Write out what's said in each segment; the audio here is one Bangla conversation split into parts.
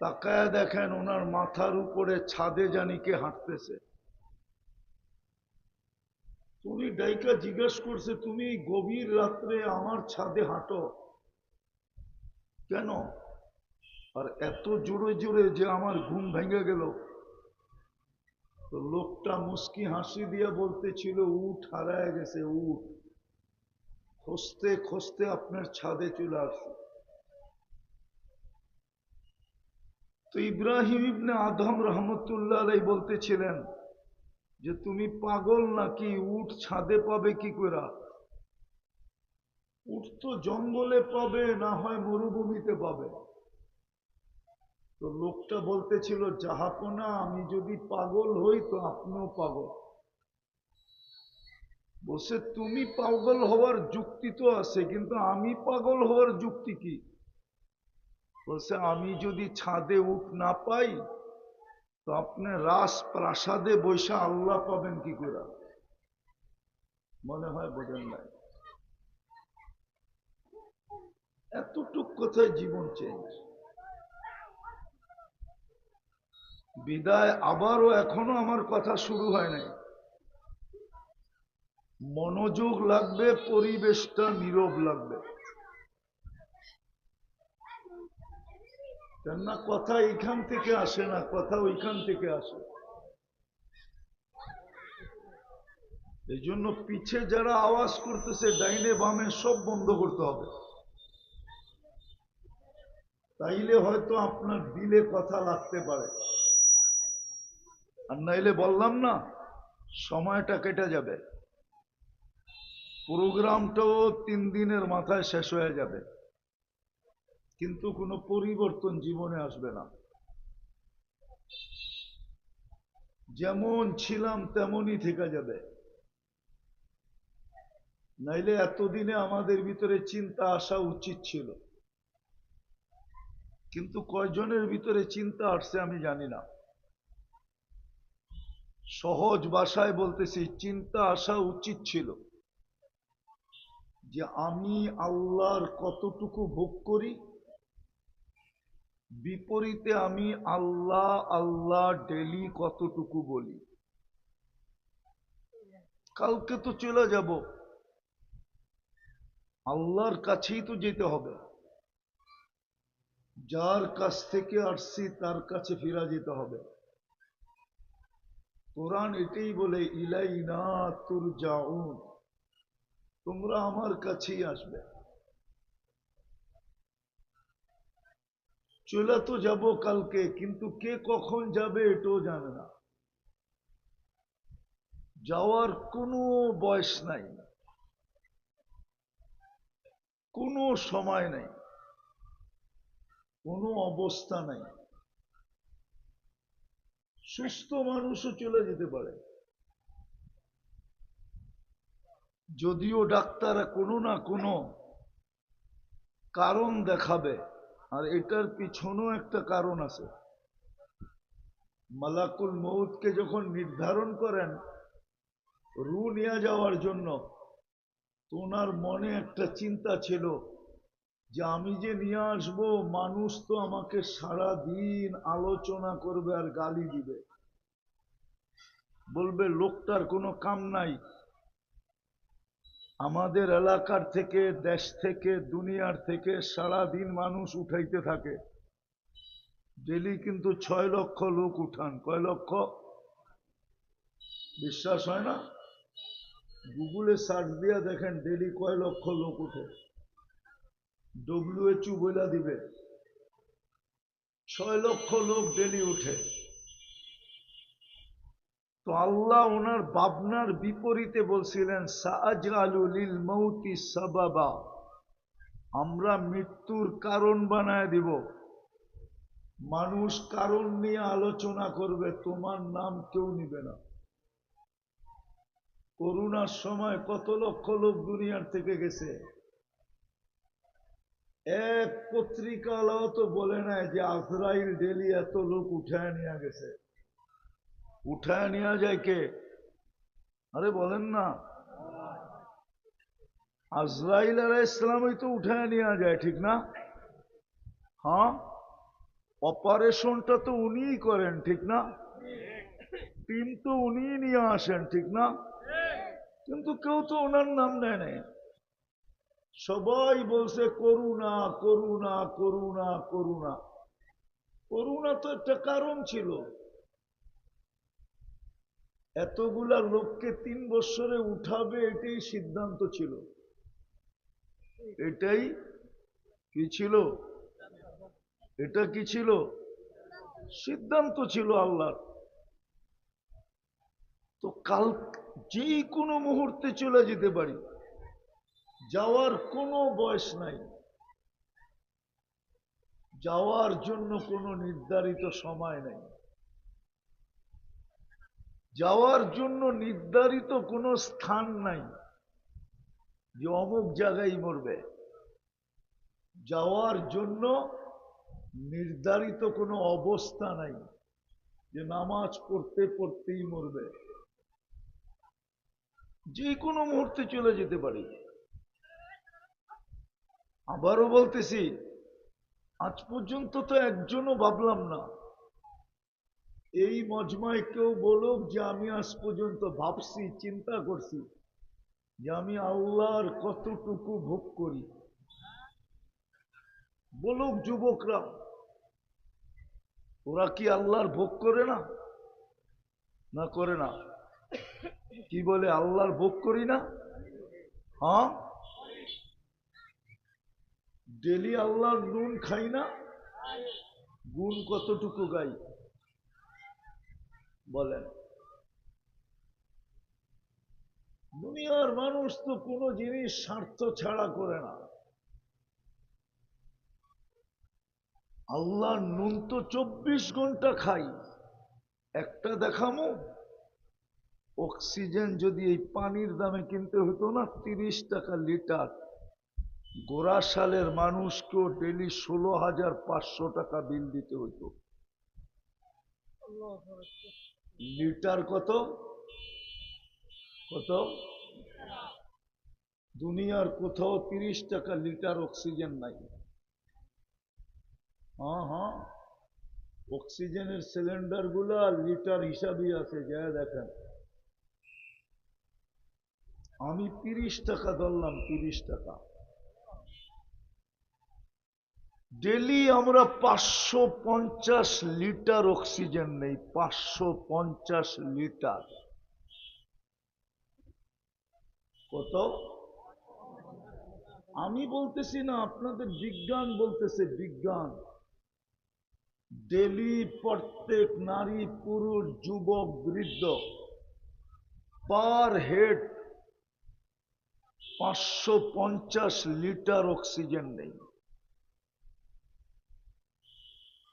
তাকায় দেখেন ওনার মাথার উপরে ছাদে জানি কে হাঁটতেছে। তুমি ডাইকা জিজ্ঞেস করছে, তুমি গভীর রাত্রে আমার ছাদে হাঁটো? কেন? আর এত জোরে জোরে যে আমার ঘুম ভেঙে গেল। তো লোকটা মুস্কি হাসি দিয়ে বলতেছিল, উঠ, হারায় গেছে, উঠ। খুঁজতে খুঁজতে আপনার ছাদে চলে আসছে। তো ইব্রাহিম ইবনে আদম রহমতুল্লাহ আলাই বলতেছিলেন যে, তুমি পাগল নাকি? উঠ ছাদে পাবে কি করে উঠ তো জঙ্গলে পাবে, না হয় মরুভূমিতে পাবে। তো লোকটা বলতেছিল, জাহাপনা, আমি যদি পাগল হই তো আপনিও পাগল। বলছে, তুমি পাগল হওয়ার যুক্তি তো আছে, কিন্তু আমি পাগল হওয়ার যুক্তি কি? বলছে, আমি যদি ছাদে উঠ না পাই, তো আপনি রাস প্রাসাদে বৈশা আল্লাহ পাবেন কি করে? মনে হয় বোঝেন নাই। এতটুক কোথায় জীবন চেঞ্জ বিদায় আবারও এখনও আমার কথা শুরু হয় নাই। মনোযোগ লাগবে, পরিবেশটা নীরব লাগবে। কেননা কথা এখান থেকে আসে না, কথা ওইখান থেকে আসে। এই জন্য পিছে যারা আওয়াজ করতেছে, ডাইনে বামে সব বন্ধ করতে হবে। তাইলে হয়তো আপনার দিলে কথা লাগতে পারে। আর নাইলে বললাম না, সময়টা কেটে যাবে। প্রোগ্রামটাও তিন দিনের মাথায় শেষ হয়ে যাবে। কিন্তু কোনো পরিবর্তন জীবনে আসবে না। যেমন ছিলাম তেমনই থেকে যাবে। নাইলে এতদিনে আমাদের ভিতরে চিন্তা আসা উচিত ছিল। কিন্তু কয়জনের ভিতরে চিন্তা আসছে আমি জানি না। সহজ ভাষায় বলতেছি, চিন্তা আসা উচিত ছিল যে আমি আল্লাহর কতটুকু ভোগ করি বিপরীতে আমি আল্লাহ আল্লাহ ডেলি কতটুকু বলি? কালকে তো চলে যাব। আল্লাহর কাছেই তো যেতে হবে। যার কাছ থেকে আসছি, তার কাছে ফিরা যেতে হবে। কোরআন এটাই বলে, ইলাইনা তুর যাউন তোমরা আমার কাছেই আসবে। চলে তো যাব কালকে, কিন্তু কে কখন যাবে এটাও জানে না। যাওয়ার কোনো বয়স নাই। কোনো সময় নাই। কোনো অবস্থা নাই। সুস্থ মানুষও চলে যেতে পারে। যদিও ডাক্তাররা কোনো না কোনো কারণ দেখাবে। আর এটার পিছনেও একটা কারণ আছে। মালাকুল মৌতকে যখন নির্ধারণ করেন, রু নিয়ে যাওয়ার জন্য, তো ওনার মনে একটা চিন্তা ছিল যে, আমি যে নিয়ে আসব, মানুষ তো আমাকে সারা দিন আলোচনা করবে আর গালি দিবে। বলবে, লোকটার কোনো কাম নাই। আমাদের এলাকার থেকে, দেশ থেকে, দুনিয়ার থেকে সারা দিন মানুষ উঠাইতে থাকে। ডেলি কিন্তু ছয় লক্ষ লোক উঠান। কয় লক্ষ? বিশ্বাস হয় না? গুগলে সার্চ দিয়া দেখেন ডেলি কয় লক্ষ লোক উঠে। ডব্লিউএচও বইলা দিবে। ছয় লক্ষ লোক ডেলি উঠে। তো আল্লাহ ওনার ভাবনার বিপরীতে বলছিলেন সাআজালুলিল মৌতি সাবাবা। আমরা মৃত্যুর কারণ বানায় দিব। মানুষ কারণ নিয়ে আলোচনা করবে, তোমার নাম কেউ নিবে না। করোনার সময় কত লক্ষ লোক দুনিয়ার থেকে গেছে। এক পত্রিকালাও তো বলে নাই যে আজরাইল ডেলি এত লোক উঠায় নিয়ে গেছে। উঠায় নেওয়া যায় কে? আরে বলেন না। আজরাইল আলাহ ইসলামই তো উঠায় নেওয়া যায়, ঠিক না? হ্যাঁ? অপারেশনটা তো উনিই করেন, ঠিক না? টিম তো উনিই নিয়ে আসেন, ঠিক না? কিন্তু কেউ তো ওনার নাম নেয় সবাই বলছে, করুণা করুণা করুণা করুণা। করুণা তো একটা কারণ ছিল। এতগুলা লোককে তিন বছরে উঠাবে এটাই সিদ্ধান্ত ছিল। এটাই কি ছিল? এটা কি ছিল? সিদ্ধান্ত ছিল আল্লাহর। তো কাল যে কোনো মুহূর্তে চলে যেতে পারি। যাওয়ার কোনো বয়স নাই। যাওয়ার জন্য কোনো নির্ধারিত সময় নেই। যাওয়ার জন্য নির্ধারিত কোনো স্থান নাই। যে অমুক জায়গায় মরবে। যাওয়ার জন্য নির্ধারিত কোনো অবস্থা নাই যে নামাজ পড়তে পড়তেই মরবে। যে কোনো মুহূর্তে চলে যেতে পারি। আবারও বলতেছি, আজ পর্যন্ত তো একজনও ভাবলাম না। এই মজমায় কেউ বলুক যে আমি আজ পর্যন্ত ভাবছি, চিন্তা করছি যে আমি আল্লাহর কতটুকু ভোগ করি। বলুক যুবকরা, ওরা কি আল্লাহর ভোগ করে না? না করে না। কি বলে, আল্লাহর ভোগ করি না? হ্যাঁ? ডেলি আল্লাহর নুন খাই না? গুণ কতটুকু গাই? বলেন। দুনিয়ার মানুষ তো কোনো জিনিস স্বার্থ ছাড়া করে না। আল্লাহ নুন তো চব্বিশ ঘণ্টা খাই, একটা দেখামো, অক্সিজেন যদি এই পানির দামে কিনতে হতো না, তিরিশ টাকা লিটার। গোড়া সালের মানুষকেও ডেলি ষোলো হাজার পাঁচশো টাকা বিল দিতে হতো লিটার কত? কত? দুনিয়ার কোথাও তিরিশ টাকা লিটার অক্সিজেন নাই। হ্যাঁ হ্যাঁ। অক্সিজেনের সিলিন্ডারগুলা লিটার হিসাবই আছে, যা দেখেন। আমি তিরিশ টাকা ধরলাম, তিরিশ টাকা। ডেলি আমরা পাঁচশো পঞ্চাশ লিটার অক্সিজেন নেই, পাঁচশো পঞ্চাশ লিটার। কত? আমি বলতেছি না, আপনাদের বিজ্ঞান বলতেছে বিজ্ঞান। ডেলি প্রত্যেক নারী, পুরুষ, যুবক, বৃদ্ধ পার হেড পাঁচশো পঞ্চাশ লিটার অক্সিজেন নেই।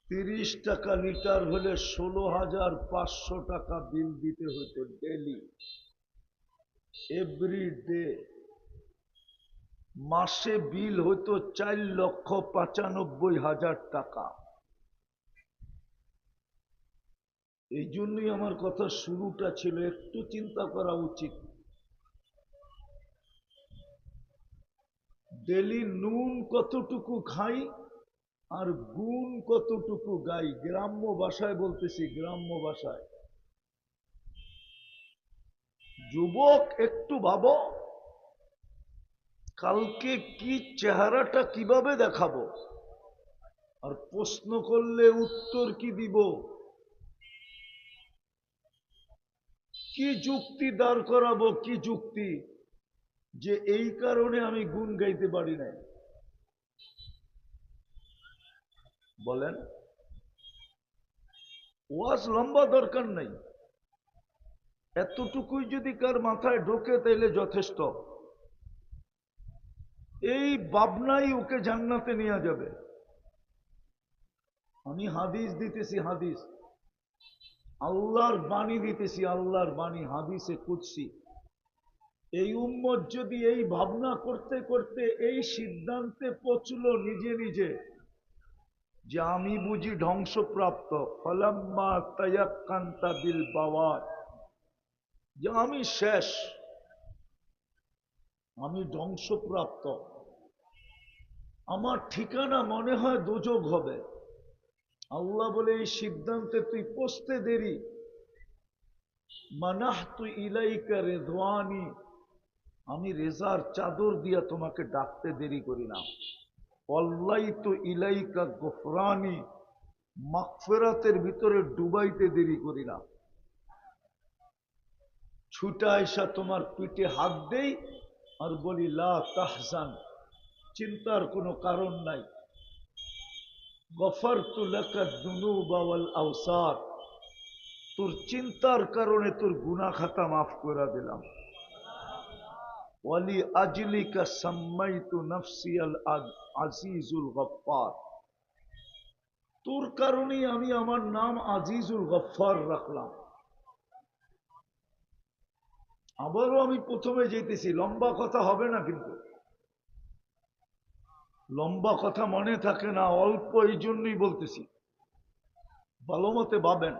তিরিশ টাকা লিটার হলে ষোলো হাজার পাঁচশো টাকা বিল দিতে হতো ডেলি। Every day. মাসে বিল হতো চার লক্ষ পঁচানব্বই হাজার টাকা। এই জন্যই আমার কথা শুরুটা ছিল, একটু চিন্তা করা উচিত। ডেলি নুন কতটুকু খাই? আর গুণ কতটুকু গাই? গ্রাম্য ভাষায় বলতেছি, গ্রাম্য ভাষায়। যুবক, একটু ভাবো, কালকে কি চেহারাটা কীভাবে দেখাবো? আর প্রশ্ন করলে উত্তর কি দিব? কি যুক্তি দাঁড় করাবো, কি যুক্তি? যে এই কারণে আমি গুণ গাইতে পারি নাই। বলেন, ওয়াজ লম্বা দরকার নাই। এতটুকুই যদি কার মাথায় ঢোকে, তাইলে যথেষ্ট। এই ভাবনাই ওকে জান্নাতে নেওয়া যাবে। আমি হাদিস দিতেছি, হাদিস। আল্লাহর বাণী দিতেছি, আল্লাহর বাণী, হাদিসে কুৎসি এই উম্মত যদি এই ভাবনা করতে করতে এই সিদ্ধান্তে পচল নিজে নিজে যে আমি বুঝি ধ্বংসপ্রাপ্ত। ফলাম্মা তায়াক্কান্তা বিল বাওয়ার যে আমি শেষ। আমি ধ্বংসপ্রাপ্ত। আমার ঠিকানা মনে হয় দুযোগ হবে। আল্লাহ বলে, এই সিদ্ধান্তে তুই পৌঁছতে দেরি। মানাহ তুই ইলাইকা রেদওয়ানি। আমি রেজার চাদর দিয়া তোমাকে ডাকতে দেরি করি না। অল্লাই তো ইলাইকা গোফরানি মাকফেরাতের ভিতরে ডুবাইতে দেরি করি না। ছুটা এসা তোমার পিঠে হাত দেই আর বলি, লা চিন্তার কোনো কারণ নাই। গফর তুলাকা দুনু বাওয়াল আওসার, তোর চিন্তার কারণে তোর গুনা খাতা মাফ করে দিলাম। তোর আমি আমার নাম আজিজুল রাখলাম। আবারও আমি প্রথমে যেতেছি, লম্বা কথা হবে না কিন্তু। লম্বা কথা মনে থাকে না, অল্প এই জন্যই বলতেছি। ভালো মতে ভাবেন।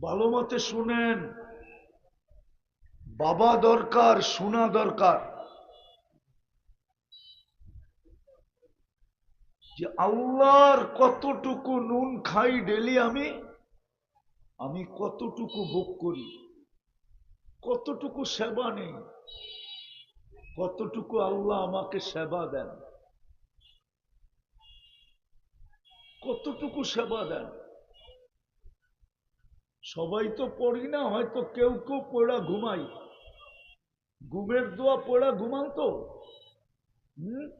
ভালো মতে শুনেন। বাবা দরকার শোনা দরকার। যে আল্লাহর কতটুকু নুন খাই ডেলি আমি আমি কতটুকু ভোগ করি, কতটুকু সেবা নেই, কতটুকু আল্লাহ আমাকে সেবা দেন, কতটুকু সেবা দেন। সবাই তো পড়ি না, হয়তো কেউ কেউ পড়া ঘুমাই ঘুমের দোয়া পড়া ঘুমান তো হম?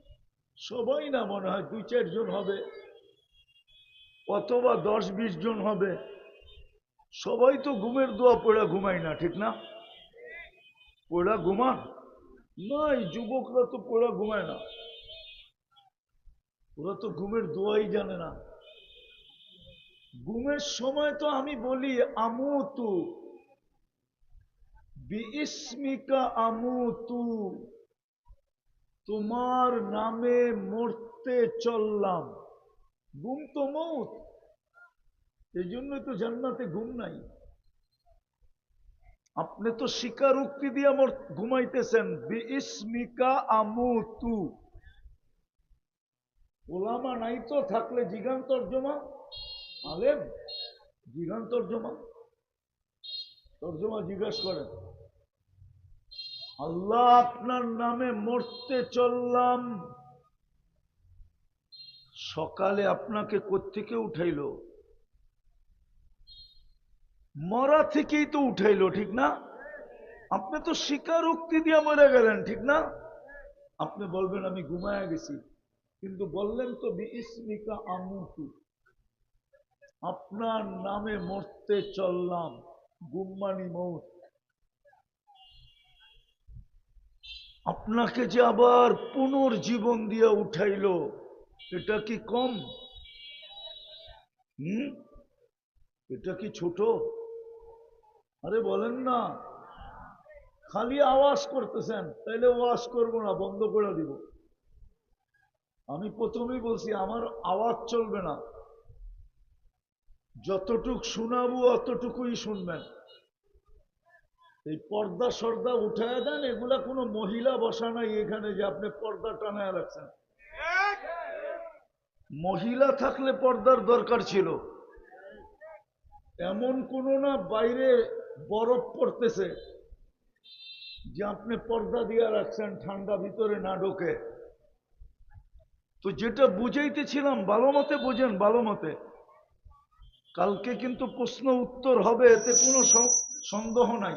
সবাই না মনে হয় দুই চারজন হবে। অথবা দশ বিশ জন হবে। সবাই তো ঘুমের দোয়া পড়া ঘুমাই না, ঠিক না? পড়া ঘুমান? না এই যুবকরা তো পড়া ঘুমায় না। ওরা তো ঘুমের দোয়াই জানে না। ঘুমের সময় তো আমি বলি, আমুতু। বিস্মিকা আমুতু, তোমার নামে মরতে চললাম। ঘুম তো মৌত এই জন্য তো জান্নাতে ঘুম নাই। আপনি তো স্বীকারোক্তি দিয়ে আমার ঘুমাইতেছেন বিস্মিকা আমুতু। ওলামা নাই তো থাকলে জিগান তর্জমা? আলেম, জিগান তর্জমা? তর্জমা জিজ্ঞাসা করেন, আল্লাহ আপনার নামে মরতে চললাম, সকালে আপনাকে কোত্থেকে উঠাইল? মরা থেকেই তো উঠাইলো, ঠিক না? আপনি তো স্বীকারোক্তি দিয়ে মরে গেলেন, ঠিক না? আপনি বলবেন, আমি ঘুমায় গেছি। কিন্তু বললেন তো বিস্মিকা আমুতু, আপনার নামে মরতে চললাম। গুম্মানি মৌত। আপনাকে যে আবার পুনর্জীবন দিয়ে উঠাইলো, এটা কি কম? হুম? এটা কি ছোট? আরে বলেন না। খালি আওয়াজ করতেছেন, তাইলে ওয়াজ করব না, বন্ধ করে দিব। আমি প্রথমেই বলছি, আমার আওয়াজ চলবে না। যতটুক শোনাবো, অতটুকুই শুনবেন। এই পর্দা সর্দা উঠায় দেন, এগুলা কোনো মহিলা বসা নাই এখানে যে আপনি পর্দা টানায় রাখছেন। মহিলা থাকলে পর্দার দরকার ছিল। এমন কোনো না বাইরে বরফ পড়তেছে যে আপনি পর্দা দিয়ে রাখছেন, ঠান্ডা ভিতরে না ঢোকে। তো যেটা বুঝাইতেছিলাম, ভালো মতে বুঝেন, ভালো মতে। কালকে কিন্তু প্রশ্ন উত্তর হবে, এতে কোনো সন্দেহ নাই।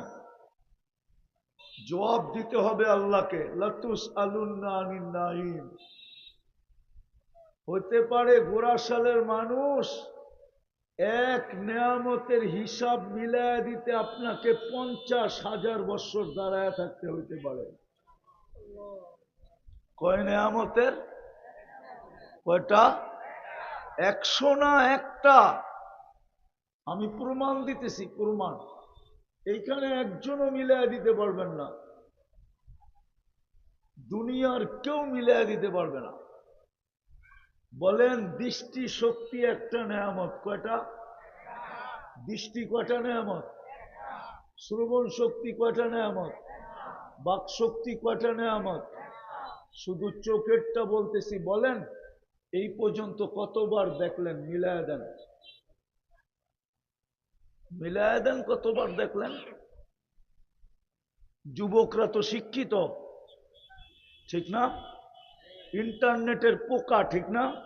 জবাব দিতে হবে আল্লাহকে, লাতুস আলুন্নাইম হতে পারে গোড়াশালের মানুষ এক নেয়ামতের হিসাব মিলায় দিতে আপনাকে পঞ্চাশ হাজার বছর দাঁড়ায় থাকতে হইতে পারে। কয় নেয়ামতের? কয়টা? একশো না একটা। আমি প্রমাণ দিতেছি, প্রমাণ। এইখানে একজনও মিলাই দিতে পারবেন না। দুনিয়ার কেউ মিলাই দিতে পারবে না। বলেন, দৃষ্টি শক্তি একটা নেয়ামত। কয়টা? দৃষ্টি কয়টা নেয়ামত? শ্রবণ শক্তি কয়টা নেয়ামত? বাক শক্তি কয়টা নেয়ামত? শুধু চোখেরটা বলতেছি, বলেন, এই পর্যন্ত কতবার দেখলেন, মিলায় দেন। মিলায় দেন কতবার দেখলেন? যুবকরা তো শিক্ষিত। ঠিক না? ইন্টারনেটের পোকা, ঠিক না?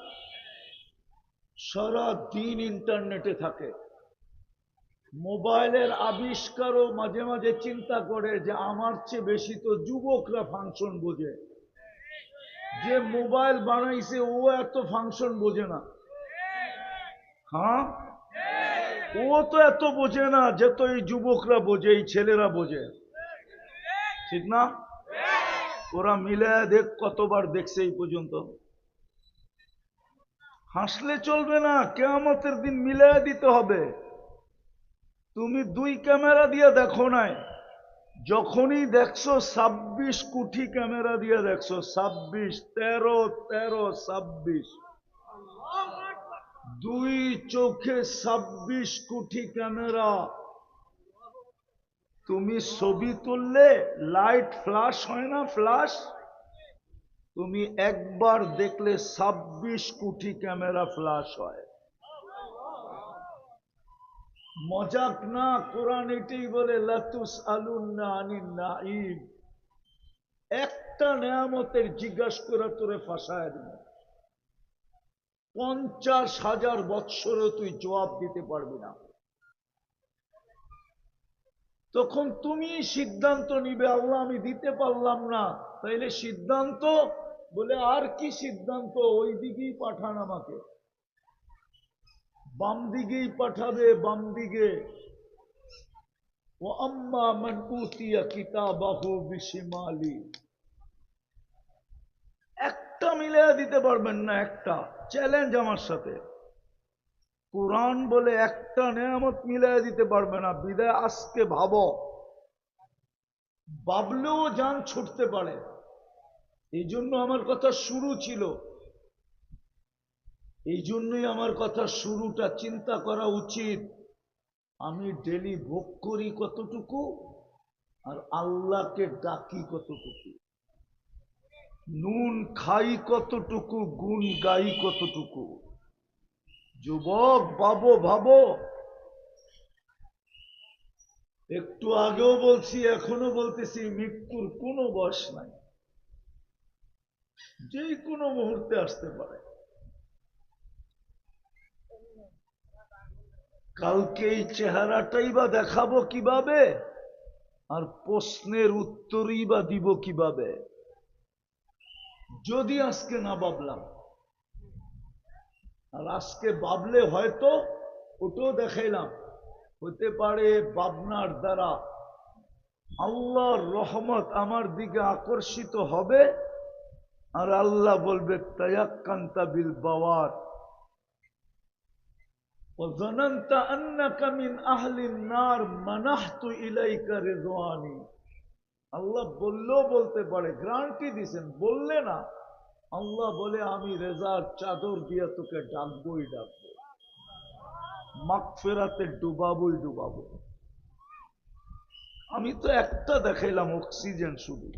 সারা দিন ইন্টারনেটে থাকে। মোবাইলের আবিষ্কারও মাঝে মাঝে চিন্তা করে যে, আমার চেয়ে বেশি তো যুবকরা ফাংশন বোঝে। যে মোবাইল বানাইছে, ও এত ফাংশন বোঝে না। হ্যাঁ? ও তো এত বোঝে না যে তো এই যুবকরা বোঝে, এই ছেলেরা বোঝে। ঠিক না? ওরা মিলে দেখ, কতবার দেখছে এই পর্যন্ত। হাসলে চলবে না, কেয়ামতের দিন মিলায় দিতে হবে। তুমি দুই ক্যামেরা দিয়ে দেখো নাই। যখনই দেখছ, ছাব্বিশ কোটি ক্যামেরা দিয়ে দেখছ। ছাব্বিশ, তেরো তেরো, ছাব্বিশ। দুই চোখে ছাব্বিশ কোটি ক্যামেরা। তুমি ছবি তুললে লাইট ফ্লাশ হয় না ফ্লাশ? তুমি একবার দেখলে ছাব্বিশ কোটি ক্যামেরা ফ্লাশ হয়। মজাক না কোরআন এটাই বলে, লাতুস আলুন না আনিন নাইম একটা নেয়ামতের জিজ্ঞাসা করা তোরে ফাঁসায় দিন পঞ্চাশ হাজার বৎসরে তুই জবাব দিতে পারবি না। তখন তুমি সিদ্ধান্ত নিবে, আল্লাহ, আমি দিতে পারলাম না। তাইলে সিদ্ধান্ত বলে আর কি সিদ্ধান্ত? ওই দিকেই পাঠান আমাকে। বাম দিকেই পাঠাবে, বাম দিকে। ও আম্মা মান উতিয়া কিতাবাহু বিশিমালি। একটা মিলিয়ে দিতে পারবেন না একটা। চ্যালেঞ্জ আমার সাথে। কোরআন বলে একটা নেয়ামত মিলিয়ে দিতে পারবে না, বিদায় আজকে ভাবো। ভাবলেও যান ছুটতে পারে। এই জন্য আমার কথা শুরু ছিল। এই জন্যই আমার কথা শুরুটা চিন্তা করা উচিত। আমি ডেলি ভোগ করি কতটুকু, আর আল্লাহকে ডাকি কতটুকু। নুন খাই কতটুকু, গুণ গাই কতটুকু? যুবক ভাবো ভাবো। একটু আগেও বলছি, এখনও বলতেছি, মৃত্যুর কোনো বয়স নাই। যে কোনো মুহূর্তে আসতে পারে। কালকে এই চেহারাটাই বা দেখাবো কীভাবে? আর প্রশ্নের উত্তরই বা দিব কীভাবে? যদি আজকে না ভাবলাম আর আজকে ভাবলে হয়তো ওটাও দেখাইলাম হতে পারে ভাবনার দ্বারা আল্লাহর রহমত আমার দিকে আকর্ষিত হবে আর আল্লাহ বলবে তয়াক্কান্তা বিল বাওয়ার وظننت أنك من أهل النار منحت إليك رضواني আল্লাহ বললেও বলতে পারে গ্রান্টি দিছেন, বললে না, আল্লাহ বলে, আমি রেজার চাদর দিয়ে তোকে ডাকবই ডাকবো মাক ফেরাতে ডুবাবই ডুবাবো। আমি তো একটা দেখাইলাম অক্সিজেন শুধু।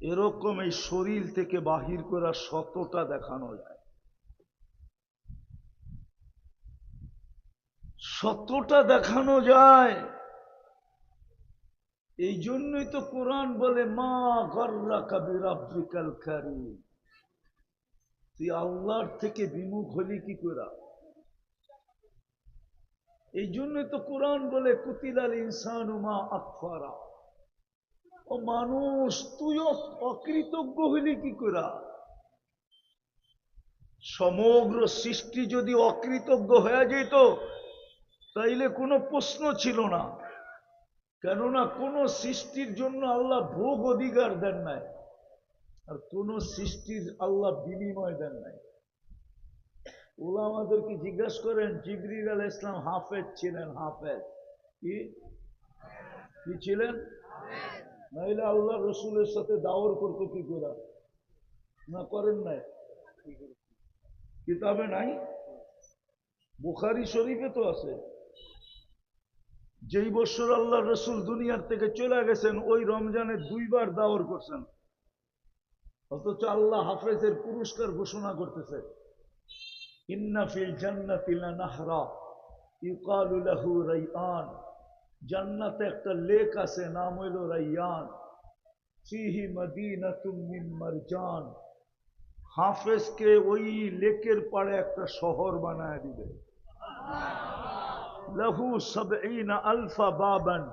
এরকম এই শরীর থেকে বাহির করা শতটা দেখানো যায়। শতটা দেখানো যায়। এই জন্যই তো কোরআন বলে, মা গর্রা কবির আব্রিকাল কারি তুই আল্লাহর থেকে বিমুখ হলি কি করা? এই জন্যই তো কোরআন বলে, কুতিলাল ইনসান মা আকফারা। ও মানুষ, তুইও অকৃতজ্ঞ হইলি কি করা? সমগ্র সৃষ্টি যদি অকৃতজ্ঞ হয়ে যেত, তাইলে কোনো প্রশ্ন ছিল না। কেননা কোন সৃষ্টির জন্য আল্লাহ ভোগ অধিকার দেন নাই। আর কোন সৃষ্টির আল্লাহ বিনিময় দেন নাই। ওলা আমাদেরকে জিজ্ঞাসা করেন জিবরির আল ইসলাম হাফেজ ছিলেন, হাফেজ। কি? কি ছিলেন? নাইলে আল্লাহ রসুলের সাথে দাওয়ার করতো কি করে? না, করেন নাই। কিতাবে নাই? বুখারি শরীফে তো আছে। যেই বছর আল্লাহ রসুল দুনিয়ার থেকে চলে গেছেন, ওই রমজানে দুইবার দাওয়ার করছেন। অথচ আল্লাহ হাফেজের পুরস্কার ঘোষণা করতেছে। জান্নাতে একটা লেক আছে, নাম হইল রাইয়ান। ফিহি মদিনাতুম মিন মারজান। হাফেজকে ওই লেকের পাড়ে একটা শহর বানায় দিবে। লাহু সাবঈনা আলফা বাবান।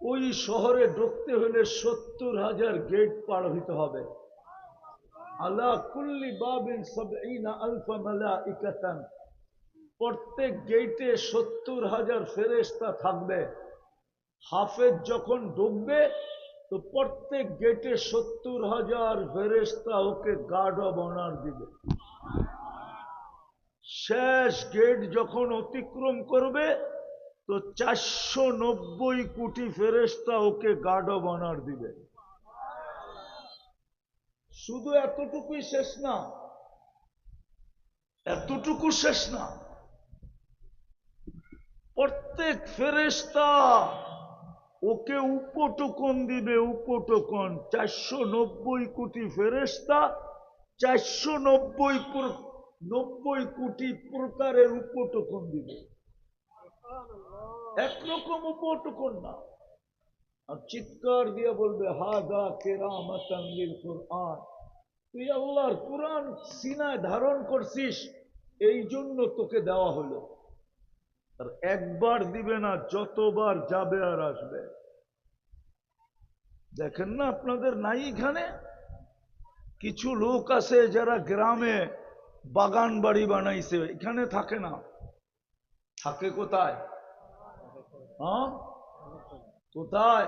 ওই শহরে ঢুকতে হলে সত্তর হাজার গেট পার হইতে হবে। আলা কুল্লি বাবিন সাবঈনা আলফা মালাইকাতান। প্রত্যেক গেটে সত্তর হাজার ফেরেশতা থাকবে। হাফেজ যখন ঢুকবে, তো প্রত্যেক গেটে সত্তর হাজার ফেরেশতা ওকে গার্ড অব অনার দিবে। শেষ গেট যখন অতিক্রম করবে, তো চারশো নব্বই কোটি ফেরেস্তা ওকে গার্ড অব অনার দিবে। শুধু এতটুকুই শেষ না, এতটুকু শেষ না, প্রত্যেক ফেরেস্তা ওকে উপটোকন দিবে, উপটোকন। চারশো নব্বই কোটি ফেরেস্তা চারশো নব্বই নব্বই কোটি প্রকারের উপটোকন দিবে। একরকম উপটোকন না। আর চিৎকার দিয়ে বলবে হা হাদা কেরামতাঙ্গিল কোরআন। তুই আল্লাহর কোরআন সিনায় ধারণ করছিস, এই জন্য তোকে দেওয়া হলো। আর একবার দিবে না, যতবার যাবে আর আসবে। দেখেন না আপনাদের নাই এখানে? কিছু লোক আছে যারা গ্রামে বাগান বাড়ি বানাইছে এখানে থাকে না। থাকে কোথায়? হ্যাঁ? কোথায়?